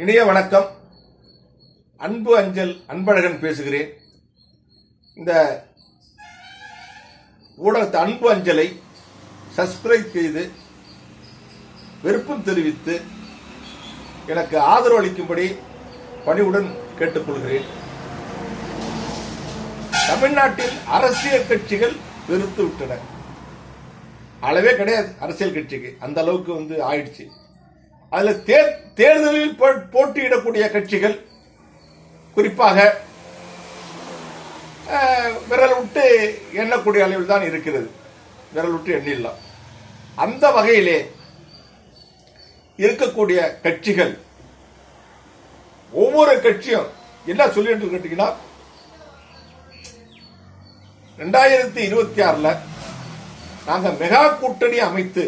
இணைய வணக்கம். அன்பு அஞ்சல் அன்பழகன் பேசுகிறேன். இந்த ஊடகத்து அன்பு அஞ்சலை சப்ஸ்கிரைப் செய்து விருப்பம் தெரிவித்து எனக்கு ஆதரவு அளிக்கும்படி பணிவுடன் கேட்டுக்கொள்கிறேன். தமிழ்நாட்டில் அரசியல் கட்சிகள் வெறுத்து விட்டன. அளவே கிடையாது அரசியல் கட்சிக்கு. அந்த அளவுக்கு வந்து ஆயிடுச்சு. அதுல தேர் தேர்தலில் போ- போட்டியிடக்கூடிய கட்சிகள் குறிப்பாக அஹ், விரல் விட்டு எண்ணக்கூடிய அளவில் தான் இருக்கிறது. விரல் விட்டு எண்ணிடலாம். அந்த வகையிலே இருக்கக்கூடிய கட்சிகள் ஒவ்வொரு கட்சியும் என்ன சொல்லிட்டு கேட்டீங்கன்னா ரெண்டாயிரத்தி இருபத்தி ஆறுல நாங்கள் மெகா கூட்டணி அமைத்து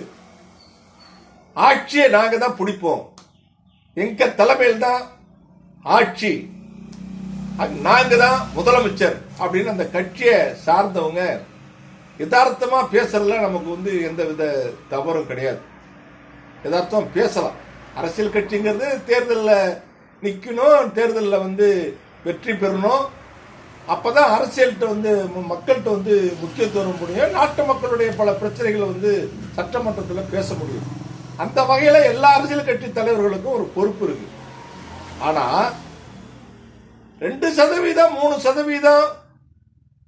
ஆட்சியை நாங்க தான் பிடிப்போம். எங்க தலைமையில் தான் ஆட்சி. அ- நாங்க தான் முதலமைச்சர் அப்படின்னு அந்த கட்சியை சார்ந்தவங்க யதார்த்தமா பேசுறதுல நமக்கு வந்து எந்த வித தவறும் கிடையாது. யதார்த்தம் பேசலாம். அரசியல் கட்சிங்கிறது தேர்தலில் நிற்கணும் தேர்தலில் வந்து வெற்றி பெறணும். அப்போதான் அரசியல்கிட்ட வந்து ம- மக்கள்கிட்ட வந்து முக்கியத்துவம் முடியும் நாட்டு மக்களுடைய பல பிரச்சனைகளை வந்து சட்டமன்றத்தில் பேச முடியும். அந்த வகையில எல்லா அரசியல் கட்சி தலைவர்களுக்கும் ஒரு பொறுப்பு இருக்கு. ஆனா ரெண்டு சதவீதம் மூணு சதவீதம்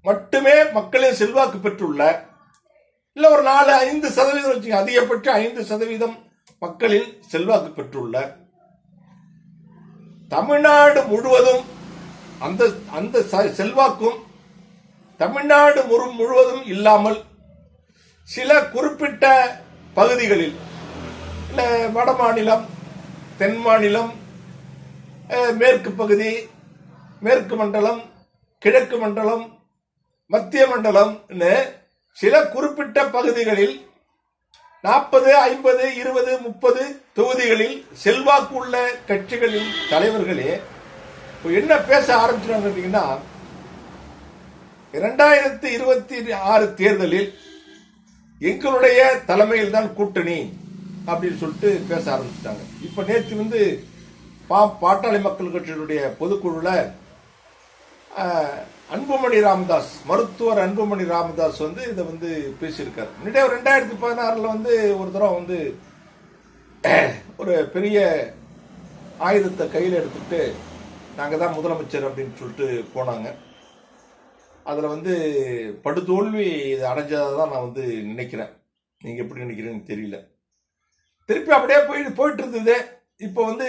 மட்டுமே மக்களின் செல்வாக்கு பெற்றுள்ள இல்ல ஒரு நாலு ஐந்து சதவீதம் வச்சுங்க அதிகபட்ச ஐந்து சதவீதம் மக்களின் செல்வாக்கு பெற்றுள்ள. தமிழ்நாடு முழுவதும் அந்த அந்த செல்வாக்கும் தமிழ்நாடு முழு- முழுவதும் இல்லாமல் சில குறிப்பிட்ட பகுதிகளில் வட மாநிலம் தென் மாநிலம் மேற்கு பகுதி மேற்கு மண்டலம் கிழக்கு மண்டலம் மத்திய மண்டலம்னு சில குறிப்பிட்ட பகுதிகளில் நாற்பது ஐம்பது இருபது முப்பது தொகுதிகளில் செல்வாக்கு உள்ள கட்சிகளின் தலைவர்களே என்ன பேச ஆரம்பிச்சிட்டாங்க இரண்டாயிரத்தி இருபத்தி ஆறு தேர்தலில் எங்களுடைய தலைமையில் தான் கூட்டணி. அப்படின்னு சொல்லிட்டு பேச ஆரம்பிச்சிட்டாங்க. இப்ப நேற்று வந்து பா பாட்டாளி மக்கள் கட்சியினுடைய பொதுக்குழுல அன்புமணி ராமதாஸ் மருத்துவர் அன்புமணி ராமதாஸ் வந்து இதை வந்து பேசியிருக்காரு. முன்னாடியே ரெண்டாயிரத்தி பதினாறில் வந்து ஒரு தடவை வந்து ஒரு பெரிய ஆயுதத்தை கையில் எடுத்துட்டு நாங்கள் தான் முதலமைச்சர் அப்படின்னு சொல்லிட்டு போனாங்க. அதில் வந்து படுதோல்வி இது அடைஞ்சதாக தான் நான் வந்து நினைக்கிறேன். நீங்கள் எப்படி நினைக்கிறீங்கன்னு தெரியல. திருப்பி அப்படியே போய் போயிட்டு இருந்தது இப்போ வந்து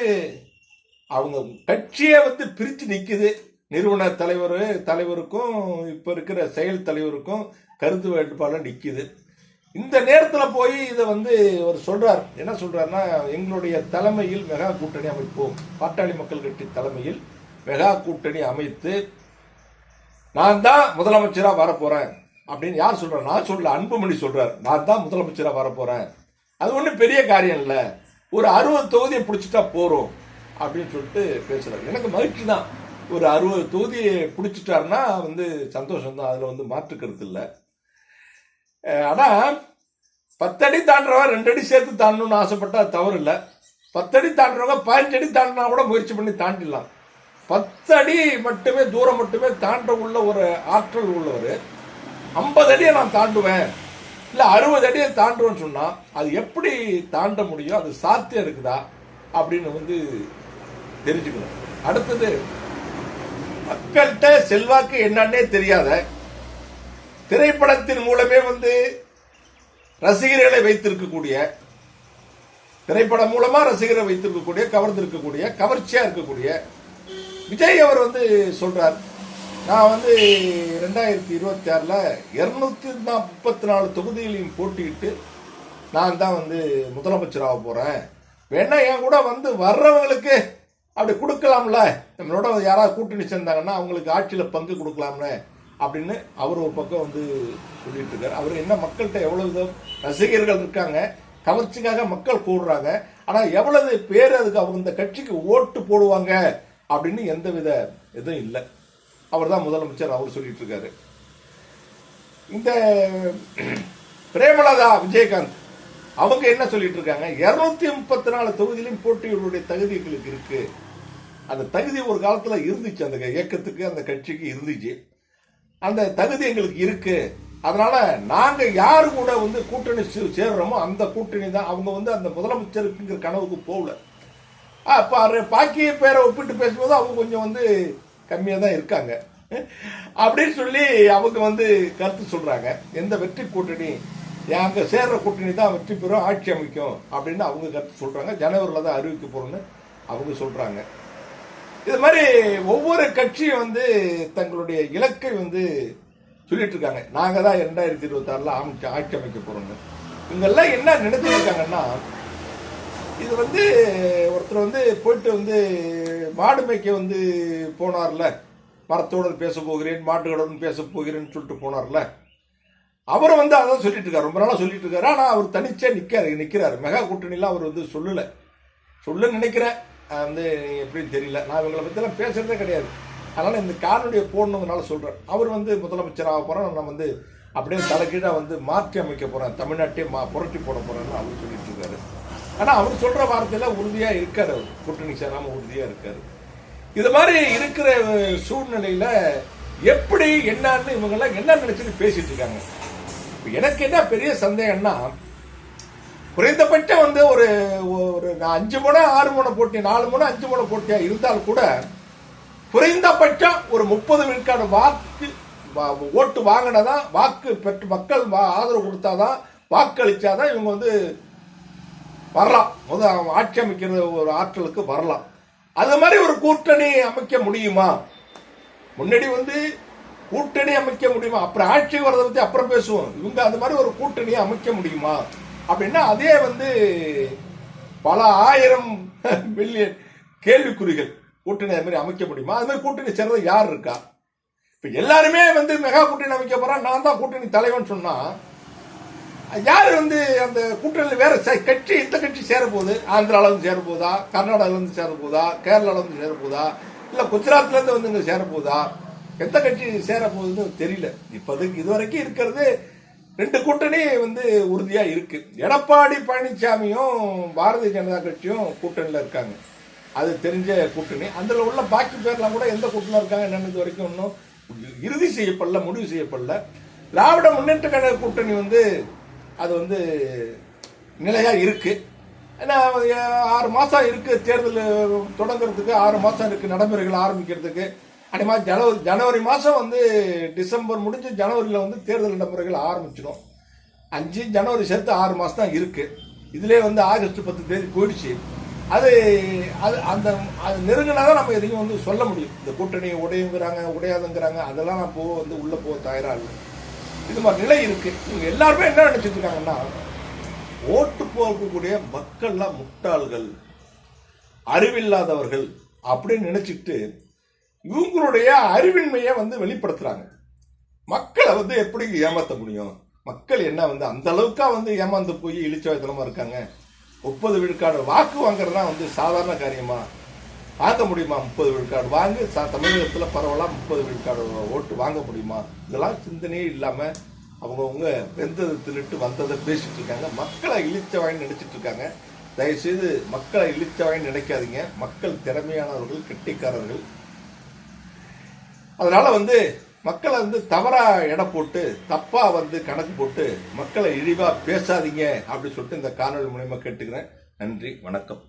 அவங்க கட்சியை வந்து பிரித்து நிற்குது நிறுவன தலைவர் தலைவருக்கும் இப்போ இருக்கிற செயல் தலைவருக்கும் கருத்து வேட்பாளர் நிற்குது இந்த நேரத்தில் போய் இதை வந்து அவர் சொல்கிறார் என்ன சொல்கிறாருன்னா எங்களுடைய தலைமையில் மெகா கூட்டணி அமைப்போம். பாட்டாளி மக்கள் கட்சி தலைமையில் மெகா கூட்டணி அமைத்து நான் தான் முதலமைச்சராக வரப்போகிறேன் அப்படின்னு யார் சொல்கிறார் நான் சொல்ல அன்புமணி சொல்கிறார் நான் தான் முதலமைச்சராக வரப்போகிறேன் அது ஒன்றும் பெரிய காரியம் இல்லை. ஒரு அறுபது தொகுதியை பிடிச்சிட்டா போகிறோம் அப்படின்னு சொல்லிட்டு பேசுறாரு. எனக்கு மகிழ்ச்சி தான். ஒரு அறுபது தொகுதியை பிடிச்சிட்டாருன்னா வந்து சந்தோஷம் தான். அதில் வந்து மாற்றுக்கிறது இல்லை. ஆனால் பத்தடி தாண்டுறவன் ரெண்டடி சேர்த்து தாண்டணும்னு ஆசைப்பட்டா தவறு இல்லை. பத்தடி தாண்டுறவங்க பதினஞ்சு அடி தாண்டினா கூட முயற்சி பண்ணி தாண்டிடலாம். பத்து அடி மட்டுமே தூரம் மட்டுமே தாண்ட உள்ள ஒரு ஆற்றல் உள்ளவர். ஐம்பது அடியை நான் தாண்டுவேன். இல்லை அறுபது அடியை தாண்டுவேன்னு சொன்னால் அது எப்படி தாண்ட முடியும்? அது சாத்தியம் இருக்குதா? அப்படின்னு வந்து தெரிஞ்சுக்கணும். அடுத்தது மக்கள்கிட்ட செல்வாக்கு என்னன்னே தெரியாத திரைப்படத்தின் மூலமே வந்து ரசிகர்களை வைத்திருக்கக்கூடிய திரைப்படம் மூலமா ரசிகரை வைத்திருக்கக்கூடிய கவர்ந்திருக்கக்கூடிய கவர்ச்சியா இருக்கக்கூடிய விஜய் அவர் வந்து சொல்றார் நான் வந்து ரெண்டாயிரத்தி இருபத்தி ஆறில் இரநூத்தி முப்பத்தி நாலு தொகுதிகளையும் போட்டியிட்டு நான் தான் வந்து முதலமைச்சராக போகிறேன் வேணா என் கூட வந்து வர்றவங்களுக்கு அப்படி கொடுக்கலாம்ல. நம்மளோட யாராவது கூட்டணி சேர்ந்தாங்கன்னா அவங்களுக்கு ஆட்சியில் பங்கு கொடுக்கலாம்ல அப்படின்னு அவர் ஒரு பக்கம் வந்து சொல்லிட்டு இருக்காரு. அவர் என்ன மக்கள்கிட்ட எவ்வளவு ரசிகர்கள் இருக்காங்க கவர்ச்சிக்காக மக்கள் கூடுறாங்க ஆனால் எவ்வளவு பேர் அதுக்கு அவங்க இந்த கட்சிக்கு ஓட்டு போடுவாங்க அப்படின்னு எந்த வித இதுவும் இல்லை. அவர் தான் முதலமைச்சர் அவர் சொல்லிட்டு இருக்காரு இந்த பிரேமலதா விஜயகாந்த் அவங்க என்ன சொல்லிட்டு இருக்காங்க இருநூத்தி முப்பத்தி நாலு தொகுதியிலும் போட்டியுடைய தகுதி எங்களுக்கு இருக்கு. அந்த தகுதி ஒரு காலத்தில் இருந்துச்சு அந்த இயக்கத்துக்கு அந்த கட்சிக்கு இருந்துச்சு. அந்த தகுதி எங்களுக்கு இருக்கு. அதனால நாங்க யாரு கூட வந்து கூட்டணி சே- சேர்றோமோ அந்த கூட்டணி தான். அவங்க வந்து அந்த முதலமைச்சருக்குங்கிற கனவுக்கு போகல. அப்ப பாக்கிய பேரை ஒப்பிட்டு பேசும்போது அவங்க கொஞ்சம் வந்து கம்மியாக தான் இருக்காங்க. அப்படின்னு சொல்லி அவங்க வந்து கருத்து சொல்கிறாங்க எந்த வெற்றி கூட்டணி அங்கே சேர்ற கூட்டணி தான் வெற்றி பெறும் ஆட்சி அமைக்கும் அப்படின்னு அவங்க கருத்து சொல்கிறாங்க ஜனவரியில் தான் அறிவிக்க போகிறோன்னு அவங்க சொல்கிறாங்க இது மாதிரி ஒவ்வொரு கட்சியும் வந்து தங்களுடைய இலக்கை வந்து சொல்லிட்டு இருக்காங்க. நாங்கள் தான் ரெண்டாயிரத்தி இருபத்தாறில் ஆறுல ஆட்சி அமைக்க போகிறோங்க இவங்கெல்லாம் என்ன நினைச்சிட்டு இருக்காங்கன்னா இது வந்து ஒருத்தர் வந்து போயிட்டு வந்து மாடு மேய்க்க வந்து போனார்ல. மரத்தோடு பேச போகிறேன் மாட்டுகளுடன் பேச போகிறேன்னு சொல்லிட்டு போனார்ல. அவரும் வந்து அதான் சொல்லிட்டு இருக்காரு. ரொம்ப நாளாக சொல்லிட்டு இருக்காரு. ஆனால் அவர் தனிச்சே நிற்காரு நிற்கிறாரு மெகா கூட்டணிலாம் அவர் வந்து சொல்லலை. சொல்ல நினைக்கிறேன் வந்து எப்படின்னு தெரியல. நான் இவங்களை பற்றிலாம் பேசுகிறதே கிடையாது. அதனால் இந்த காரனுடைய போடணுங்கனால சொல்கிறேன் அவர் வந்து முதலமைச்சர் ஆக போகிறோம் நான் வந்து அப்படியே தலைகீழாக வந்து மாற்றி அமைக்க போகிறேன் தமிழ்நாட்டையே மா புரட்டி போட போகிறேன்னு அவர் சொல்லிட்டு இருக்காரு. ஆனால் அவர் சொல்கிற வார்த்தையில் உறுதியாக இருக்கார் அவர். கூட்டணி சேராமல் உறுதியாக இருக்கார். இது மாதிரி இருக்கிற சூழ்நிலையில் எப்படி என்னன்னு இவங்கெல்லாம் என்ன நினச்சிட்டு பேசிட்டு இருக்காங்க. எனக்கு என்ன பெரிய சந்தேகம்னா குறைந்தபட்சம் வந்து ஒரு ஒரு அஞ்சு முனை ஆறு முனை போட்டி நாலு முனை அஞ்சு முனை போட்டியாக இருந்தால் கூட குறைந்தபட்சம் ஒரு முப்பது விழுக்காடு வாக்கு ஓட்டு வாங்கினதான் வாக்கு பெற்று மக்கள் வா- ஆதரவு கொடுத்தாதான் வாக்களிச்சாதான் இவங்க வந்து வரலாம். முத ஆட்சி அமைக்கிற ஒரு ஆற்றலுக்கு வரலாம். அது மாதிரி ஒரு கூட்டணி அமைக்க முடியுமா? முன்னாடி வந்து கூட்டணி அமைக்க முடியுமா? அப்புறம் ஆட்சி வரதை பற்றி அப்புறம் பேசுவோம். இவங்க அது மாதிரி ஒரு கூட்டணியை அமைக்க முடியுமா? அப்படின்னா அதே வந்து பல ஆயிரம் மில்லியன் கேள்விக்குறிகள் கூட்டணி அது மாதிரி அமைக்க முடியுமா? அது மாதிரி கூட்டணி சேர்றது யார் இருக்கா? இப்போ எல்லாருமே வந்து மெகா கூட்டணி அமைக்க போகிறான் நான் தான் கூட்டணி தலைவன் சொன்னால் யார் வந்து அந்த கூட்டணியில் வேற ச- கட்சி எந்த கட்சி சேரப்போகுது? போகுது வந்து இருந்து சேர போதா கர்நாடகால இருந்து சேர போதா சேர வந்து இங்கே சேர எந்த கட்சி சேரப்போகுதுன்னு தெரியல. இப்போதைக்கு இதுவரைக்கும் இருக்கிறது ரெண்டு கூட்டணி வந்து உறுதியாக இருக்கு. எடப்பாடி பழனிசாமியும் பாரதிய ஜனதா கட்சியும் கூட்டணியில் இருக்காங்க. அது தெரிஞ்ச கூட்டணி. அதில் உள்ள பாக்கி பேர்லாம் கூட எந்த கூட்டணியில் இருக்காங்க என்னன்னு இது வரைக்கும் இன்னும் இறுதி செய்யப்படல முடிவு செய்யப்படல. திராவிட முன்னேற்ற கழக கூட்டணி வந்து அது வந்து நிலையாக இருக்கு. ஏன்னா ஆறு மாதம் இருக்கு தேர்தல் தொடங்குறதுக்கு ஆறு மாதம் இருக்கு நடைமுறைகள் ஆரம்பிக்கிறதுக்கு. அதே மாதிரி ஜனவரி ஜனவரி மாதம் வந்து டிசம்பர் முடிஞ்சு ஜனவரியில் வந்து தேர்தல் நடைமுறைகள் ஆரம்பிச்சிடும். அஞ்சு ஜனவரி சேர்த்து ஆறு மாதம் தான் இருக்கு. இதிலே வந்து ஆகஸ்ட் பத்து தேதி போயிடுச்சு. அது அது அந்த அது நெருங்கினாதான் நம்ம எதையும் வந்து சொல்ல முடியும். இந்த கூட்டணி உடையுங்கிறாங்க உடையாதுங்கிறாங்க அதெல்லாம் நான் போக வந்து உள்ளே போக தயாராக இல்லை. இது மாதிரி நிலை இருக்குது இவங்க எல்லாருமே என்ன நினச்சிட்டு இருக்காங்கன்னா ஓட்டு போகக்கூடிய மக்கள்லாம் முட்டாள்கள் அறிவில்லாதவர்கள் அப்படின்னு நினச்சிட்டு இவங்களுடைய அறிவின்மையை வந்து வெளிப்படுத்துகிறாங்க மக்களை வந்து எப்படி ஏமாற்ற முடியும்? மக்கள் என்ன வந்து அந்த அளவுக்காக வந்து ஏமாந்து போய் இழிச்சவாய்த்தனமா இருக்காங்க? முப்பது விழுக்காடு வாக்கு வாங்குறதுலாம் வந்து சாதாரண காரியமா? வாங்க முடியுமா முப்பது விழுக்காடு? வாங்கி தமிழகத்தில் பரவலாக முப்பது விழுக்காடு ஓட்டு வாங்க முடியுமா? இதெல்லாம் சிந்தனையே இல்லாமல் அவங்கவுங்க வெந்ததை திருட்டு வந்ததை பேசிட்டு இருக்காங்க மக்களை இழிச்சவாயின்னு நினைச்சிட்டு இருக்காங்க தயவுசெய்து மக்களை இழிச்சவாயின்னு நினைக்காதீங்க. மக்கள் திறமையானவர்கள் கெட்டிக்காரர்கள். அதனால வந்து மக்களை வந்து தவறா எடை போட்டு தப்பா வந்து கணக்கு போட்டு மக்களை இழிவா பேசாதீங்க அப்படின்னு சொல்லிட்டு இந்த காணொலி மூலயமா கேட்டுக்கிறேன். நன்றி வணக்கம்.